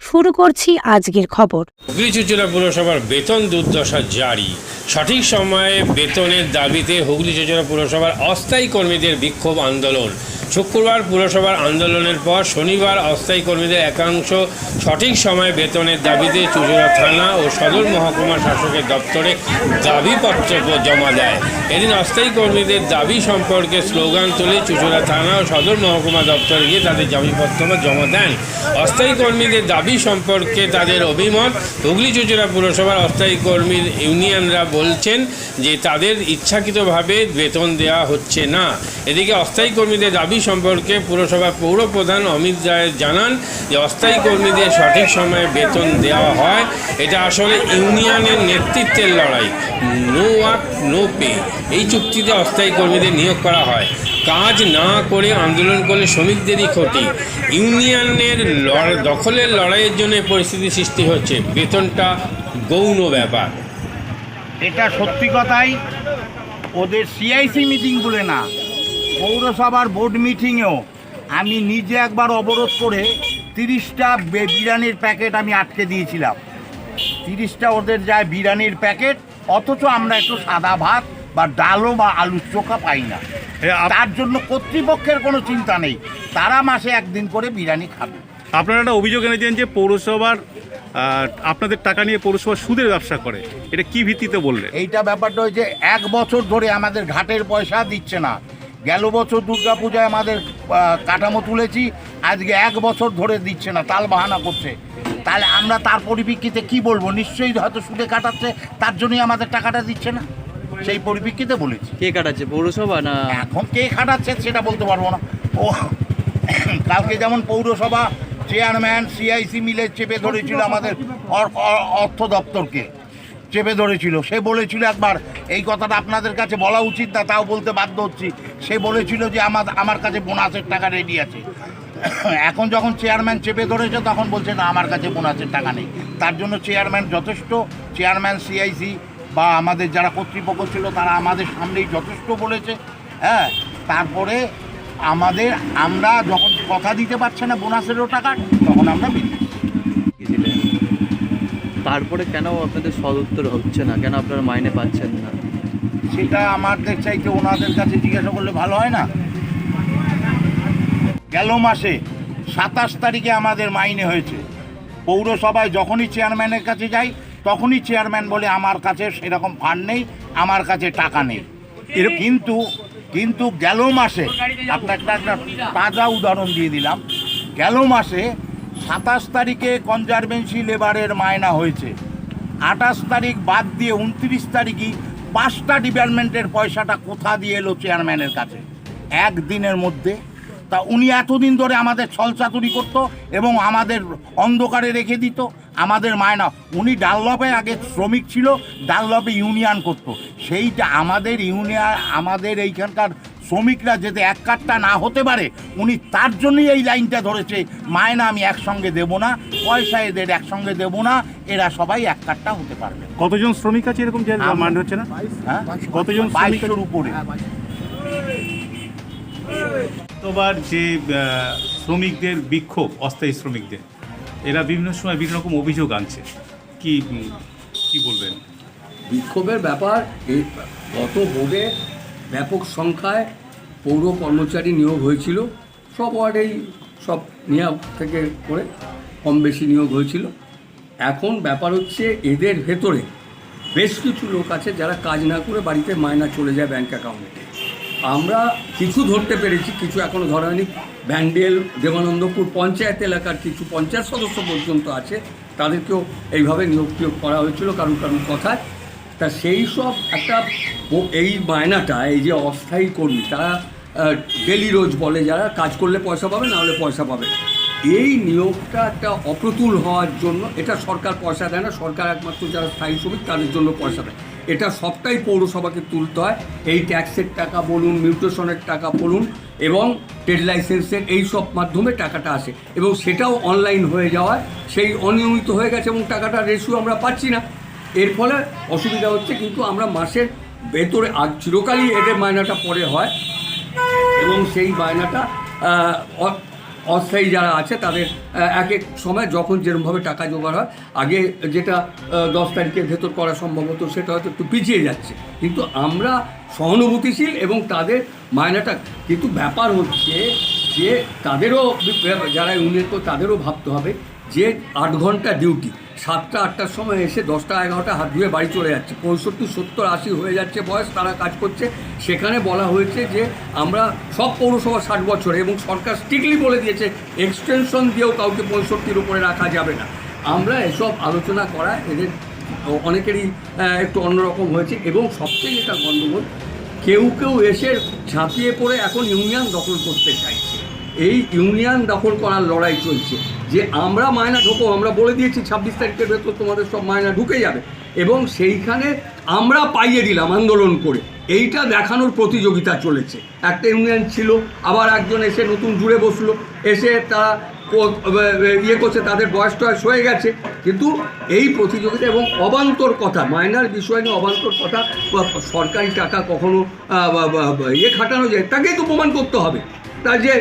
শুরু করছি আজকের খবর। হুগলি চুচুড়া পুরসভার বেতন দুর্দশা জারি। সঠিক সময়ে বেতনের দাবিতে হুগলি চুচুড়া পুরসভার অস্থায়ী কর্মীদের বিক্ষোভ আন্দোলন। শুক্রবার পুরসভার আন্দোলনের পর শনিবার অস্থায়ী কর্মীদের একাংশ সঠিক সময়ে বেতনের দাবিতে চুচুড়া থানা ও সদর মহকুমা শাসকের দপ্তরে দাবিপত্র জমা দেয়। এদিন অস্থায়ী কর্মীদের দাবি সম্পর্কে স্লোগান তুলে চুচুড়া থানা ও সদর মহকুমা দপ্তরে গিয়ে তাদের দাবিপত্র জমা দেন। অস্থায়ী কর্মীদের দাবি সম্পর্কে তাদের অভিমত। হুগলি চুচুড়া পুরসভার অস্থায়ী কর্মীর ইউনিয়নরা বলছেন যে তাদের ইচ্ছাকৃতভাবে বেতন দেওয়া হচ্ছে না। এদিকে অস্থায়ী কর্মীদের দাবি সম্পর্কে পুরসভার পৌর প্রধান অমিত রায় জানান যে অস্থায়ী কর্মীদের সঠিক সময়ে বেতন দেওয়া হয়। এটা আসলে ইউনিয়নের নেতৃত্বের লড়াই। No work no pay. এই চুক্তিতে অস্থায়ী কর্মীদের নিয়োগ করা হয়। কাজ না করে আন্দোলন করলে শ্রমিকদেরই ক্ষতি। ইউনিয়নের দখলের লড়াইয়ের জন্য পরিস্থিতি সৃষ্টি হচ্ছে। বেতনটা গৌণ ব্যাপার। এটা সত্যি কথাই ওদের সিআইসি মিটিং বলে না পৌরসভার বোর্ড মিটিংয়েও আমি নিজে একবার অবরোধ করে তিরিশটা বিরিয়ানির প্যাকেট আমি আটকে দিয়েছিলাম। তিরিশটা ওদের যায় বিরিয়ানির প্যাকেট অথচ আমরা একটু সাদা ভাত বা ডালও বা আলুর চোখা পাই না। তার জন্য কর্তৃপক্ষের কোনো চিন্তা নেই। তারা মাসে একদিন করে বিরিয়ানি খাবে। আপনারা একটা অভিযোগ এনেছেন যে পৌরসভার আপনাদের টাকা নিয়ে পৌরসভা সুদের ব্যবসা করে। এটা কি ভিত্তিতে বললেন? এইটা ব্যাপারটা হচ্ছে এক বছর ধরে আমাদের ঘাটের পয়সা দিচ্ছে না। গেল বছর দুর্গাপূজায় আমাদের কাঠামো তুলেছি আজকে এক বছর ধরে দিচ্ছে না তাল বাহানা করছে। তাহলে আমরা তার পরিপ্রেক্ষিতে কি বলব? নিশ্চয়ই হয়তো সুদে কাটাচ্ছে তার জন্যই আমাদের টাকাটা দিচ্ছে না। সেই পরিপ্রেক্ষিতে বলেছি। কে কাটাচ্ছে পৌরসভা না? এখন কে খাটাচ্ছে সেটা বলতে পারব না। ও কালকে যেমন পৌরসভা চেয়ারম্যান সিআইসি মিলে চেপে ধরেছিল আমাদের অর- অর- অর্থ দপ্তরকে। চেপে ধরেছিল। সে বলেছিল একবার, এই কথাটা আপনাদের কাছে বলা উচিত না, তাও বলতে বাধ্য হচ্ছি। সে বলেছিল যে আমার আমার কাছে বোনাসের টাকা রেডি আছে। এখন যখন চেয়ারম্যান চেপে ধরেছে, তখন বলছে, না, আমার কাছে বোনাসের টাকা নেই। তার জন্য চেয়ারম্যান যথেষ্ট, চেয়ারম্যান সিআইসি বা আমাদের যারা কর্তৃপক্ষ ছিল, তারা আমাদের সামনেই যথেষ্ট বলেছে। হ্যাঁ তারপরে আমাদের, আমরা যখন কথা দিতে পারছে না বোনাসেরও টাকা তখন আমরা বিদ্যুৎ তারপরে কেন আপনাদের সদুত্তর হচ্ছে না? কেন আপনারা মাইনে পাচ্ছেন না? সেটা আমাদের চাইতে ওনাদের কাছে জিজ্ঞাসা করলে ভালো হয় না। গেল মাসে সাতাশ তারিখে আমাদের মাইনে হয়েছে। পৌরসভায় যখনই চেয়ারম্যানের কাছে যাই তখনই চেয়ারম্যান বলে আমার কাছে সেরকম ফান্ড নেই আমার কাছে টাকা নেই। এর কিন্তু কিন্তু গেল মাসে আপনাকে একটা তাজা উদাহরণ দিয়ে দিলাম। গেল মাসে সাতাশ তারিখে কনজারভেন্সি লেবারের মায়না হয়েছে। আঠাশ তারিখ বাদ দিয়ে উনত্রিশ তারিখই পাঁচটা ডিপার্টমেন্টের পয়সাটা কোথা দিয়ে এলো চেয়ারম্যানের কাছে? একদিনের মধ্যে। তা উনি এতদিন ধরে আমাদের ছলচাতুরি করতো এবং আমাদের অন্ধকারে রেখে দিত। আমাদের মায়না উনি ডানলপে আগে শ্রমিক ছিল ডানলপে ইউনিয়ন করতো। সেইটা আমাদের ইউনিয়ন আমাদের এইখানকার শ্রমিকরা যাতে এক কাটটা না হতে পারে উনি তার জন্যই এই লাইনটা ধরেছে মায়না আমি একসঙ্গে দেবো না পয়সা এদের একসঙ্গে দেবো না এরা সবাই এক কাটটা হতে পারবে। কতজন শ্রমিক আছে এরকম যে মান্য হচ্ছে না? হ্যাঁ? কতজন বাইশের উপরে। গতবার যে শ্রমিকদের বিক্ষোভ অস্থায়ী শ্রমিকদের এরা বিভিন্ন সময় বিভিন্ন রকম অভিযোগ আনছে। কি কি বলবেন? বিক্ষোভের ব্যাপার এই গত বোর্ডে ব্যাপক সংখ্যায় পৌর কর্মচারী নিয়োগ হয়েছিল। সব ওয়ার্ডেই সব নিয়োগ থেকে করে কম বেশি নিয়োগ হয়েছিল। এখন ব্যাপার হচ্ছে এদের ভেতরে বেশ কিছু লোক আছে যারা কাজ না করে বাড়িতে মায়না চলে যায় ব্যাংক অ্যাকাউন্টে। আমরা কিছু ধরতে পেরেছি, কিছু এখনও ধরা হয়নি। ব্যান্ডেল, দেবানন্দপুর পঞ্চায়েত এলাকার কিছু পঞ্চায়েত সদস্য পর্যন্ত আছে, তাদেরকেও এইভাবে নিয়োগ টিয়োগ করা হয়েছিল কারণ কারণ কথায়। তা সেই সব একটা এই মায়নাটা এই যে অস্থায়ী কর্মী, তারা ডেলি রোজ বলে যারা, কাজ করলে পয়সা পাবে, না হলে পয়সা পাবে এই নিয়োগটা একটা অপ্রতুল হওয়ার জন্য, এটা সরকার পয়সা দেয় না, সরকার একমাত্র যারা স্থায়ী শ্রমিক, তাদের জন্য পয়সা দেয়। এটা সবটাই পৌরসভাকে তুলতে হয়। এই ট্যাক্সের টাকা বলুন, মিউটেশনের টাকা বলুন এবং ট্রেড লাইসেন্সের এই সব মাধ্যমে টাকাটা আসে এবং সেটাও অনলাইন হয়ে যাওয়ায় সেই অনিয়মিত হয়ে গেছে এবং টাকাটা রেশিও আমরা পাচ্ছি না। এর ফলে অসুবিধা হচ্ছে কিন্তু আমরা মাসের ভেতরে আজ চিরকালই এদের মায়নাটা পরে হয় এবং সেই মায়নাটা অস্থায়ী যারা আছে, তাদের এক এক সময় যখন যেরমভাবে টাকা জোগাড় হয়, আগে যেটা দশ তারিখের ভেতর করা সম্ভব হতো, সেটা হয়তো একটু পিছিয়ে যাচ্ছে। কিন্তু আমরা সহানুভূতিশীল এবং তাদের মায়নাটা, কিন্তু ব্যাপার হচ্ছে যে তাদেরও, যারা ইউনিয়ন তাদেরও ভাবতে হবে যে আট ঘণ্টা ডিউটি সাতটা, আটটার সময় এসে দশটা, এগারোটা হাত ধুয়ে বাড়ি চলে যাচ্ছে। পঁয়ষট্টি, সত্তর, আশি হয়ে যাচ্ছে বয়স, তারা কাজ করছে। সেখানে বলা হয়েছে যে আমরা সব পৌরসভা ষাট বছরে এবং সরকার স্ট্রিক্টলি বলে দিয়েছে এক্সটেনশন দিয়েও কাউকে পঁয়ষট্টির উপরে রাখা যাবে না। আমরা এসব আলোচনা করা এদের অনেকেরই একটু অন্যরকম হয়েছে। এবং সবচেয়ে যেটা গণ্ডগোল, কেউ কেউ এসে ঝাঁপিয়ে পড়ে এখন ইউনিয়ন দখল করতে চাইছে। এই ইউনিয়ন দখল করার লড়াই চলছে। যে আমরা মায়না ঢোকো, আমরা বলে দিয়েছি ছাব্বিশ তারিখের ভেতর তোমাদের সব মায়না ঢুকে যাবে। এবং সেইখানে আমরা পাইয়ে দিলাম আন্দোলন করে। এইটা দেখানোর প্রতিযোগিতা চলেছে। একটা ইউনিয়ন ছিল, আবার একজন এসে নতুন জুড়ে বসল। এসে তারা ইয়ে করছে, তাদের বয়স টয়স হয়ে গেছে। কিন্তু এই প্রতিযোগিতা এবং অবান্তর কথা মাইনার বিষয় নিয়ে অবান্তর কথা সরকারি টাকা কখনো ইয়ে খাটানো যায়, তাকেই তো প্রমাণ করতে হবে। তা যে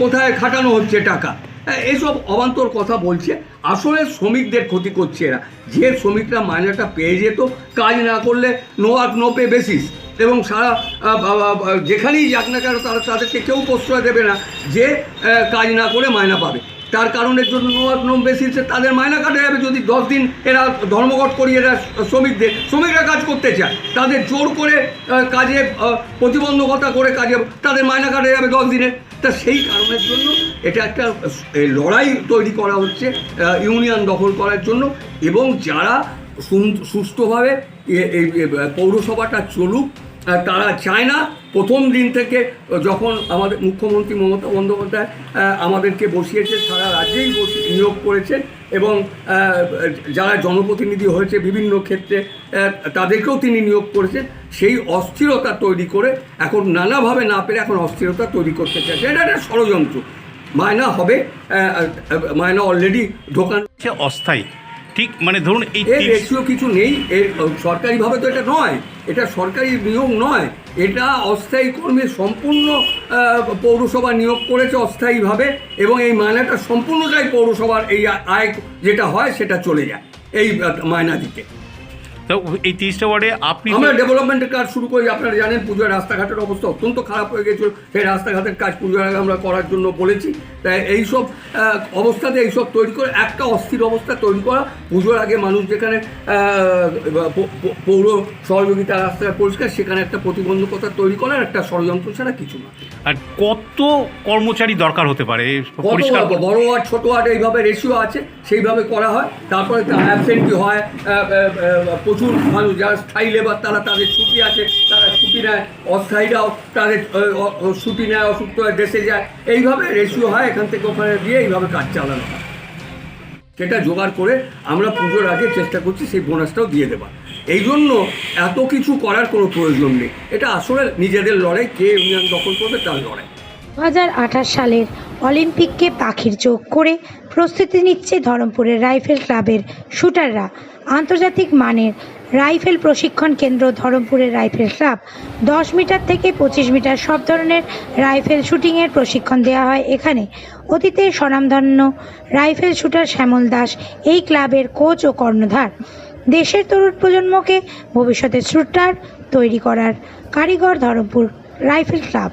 কোথায় খাটানো হচ্ছে টাকা। আহ, এইসব অবান্তর কথা বলছে। আসলে শ্রমিকদের ক্ষতি করছে এরা। যে শ্রমিকরা মাইনাটা পেয়ে যেত কাজ না করলে no work no pay basis এবং সারা যেখানেই যাক না কেন তারা তাদেরকে কেউ প্রশ্রয় দেবে না যে কাজ না করে মায়না পাবে। তার কারণের জন্য নো ওয়ার্ক নো বেসিসে তাদের মায়না কাটা যাবে। যদি দশ দিন এরা ধর্মঘট করিয়ে এরা শ্রমিকদের শ্রমিকরা কাজ করতে চায় তাদের জোর করে কাজে প্রতিবন্ধকতা করে কাজে তাদের মায়না কাটা যাবে দশ দিনে। তা সেই কারণের জন্য এটা একটা লড়াই তৈরি করা হচ্ছে ইউনিয়ন দখল করার জন্য। এবং যারা সুস্থভাবে পৌরসভাটা চলুক তারা চায় না প্রথম দিন থেকে যখন আমাদের মুখ্যমন্ত্রী মমতা বন্দ্যোপাধ্যায় আমাদেরকে বসিয়েছে সারা রাজ্যেই বসিয়ে নিয়োগ করেছেন এবং যারা জনপ্রতিনিধি হয়েছে বিভিন্ন ক্ষেত্রে তাদেরকেও তিনি নিয়োগ করেছেন। সেই অস্থিরতা তৈরি করে এখন নানাভাবে না পেরে এখন অস্থিরতা তৈরি করতে চাইছে। এটা একটা ষড়যন্ত্র। মায়না হবে মায়না অলরেডি ঢোকানো অস্থায়ী। ঠিক মানে ধরুন এই এর রেশিও কিছু নেই এর সরকারিভাবে তো এটা নয়। এটা সরকারি নিয়োগ নয়। এটা অস্থায়ী কর্মী সম্পূর্ণ পৌরসভা নিয়োগ করেছে অস্থায়ীভাবে এবং এই মায়নাটা সম্পূর্ণটাই পৌরসভার এই আয় যেটা হয় সেটা চলে যায়, এই মায়না দিতে তো এই তিরিশটা ওয়ার্ডে আপনি আমরা ডেভেলপমেন্টের কাজ শুরু করি আপনারা জানেন পুজোর রাস্তাঘাটের অবস্থা অত্যন্ত খারাপ হয়ে গেছিল। সেই রাস্তাঘাটের কাজ পুজোর আগে আমরা করার জন্য বলেছি। তাই এইসব অবস্থাতে এইসব তৈরি করে একটা অস্থির অবস্থা তৈরি করা পুজোর আগে মানুষ যেখানে পৌর সহযোগিতা রাস্তা পরিষ্কার সেখানে একটা প্রতিবন্ধকতা তৈরি করার একটা ষড়যন্ত্র ছাড়া কিছু না। আর কত কর্মচারী দরকার হতে পারে? পরিষ্কার বড় ওয়ার্ড ছোট ওয়ার্ড এইভাবে রেশিও আছে সেইভাবে করা হয়। তারপরে অ্যাবসেন্টি হয় প্রচুর মানুষ যারা স্থায়ী লেবার তারা তাদের ছুটি আছে, তারা ছুটি নেয়, অস্থায়ীরাও তাদের ছুটি নেয়, অসুস্থ হয়ে দেশে যায়। এইভাবে রেশিও হয় এখান থেকে ওখানে দিয়ে এইভাবে কাজ চালানো হয়। সেটা জোগাড় করে আমরা পুজোর আগে চেষ্টা করছি সেই বোনাসটাও দিয়ে দেবার। এই জন্য এত কিছু করার কোনো প্রয়োজন নেই। এটা আসলে নিজেদের লড়াই, কে ইউনিয়ন দখল করবে তার লড়াই। দু হাজার আঠাশ সালের অলিম্পিককে পাখির চোখ করে প্রস্তুতি নিচ্ছে ধরমপুরের রাইফেল ক্লাবের শুটাররা। আন্তর্জাতিক মানের রাইফেল প্রশিক্ষণ কেন্দ্র ধরমপুরের রাইফেল ক্লাব। দশ মিটার থেকে পঁচিশ মিটার সব ধরনের রাইফেল শুটিংয়ের প্রশিক্ষণ দেওয়া হয় এখানে। অতীতে স্বনামধন্য রাইফেল শুটার শ্যামল দাস এই ক্লাবের কোচ ও কর্ণধার। দেশের তরুণ প্রজন্মকে ভবিষ্যতে শুটার তৈরি করার কারিগর ধরমপুর রাইফেল ক্লাব।